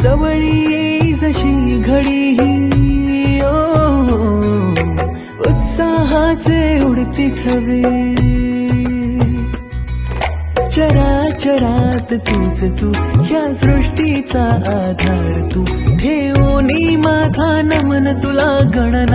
जवळी ये जशी घडी ही ओ उत्साहाचे उडती थवे. चराचरात तूच तू ह्या सृष्टीचा आधार तू. ठेवून माझा नमन तुला गणन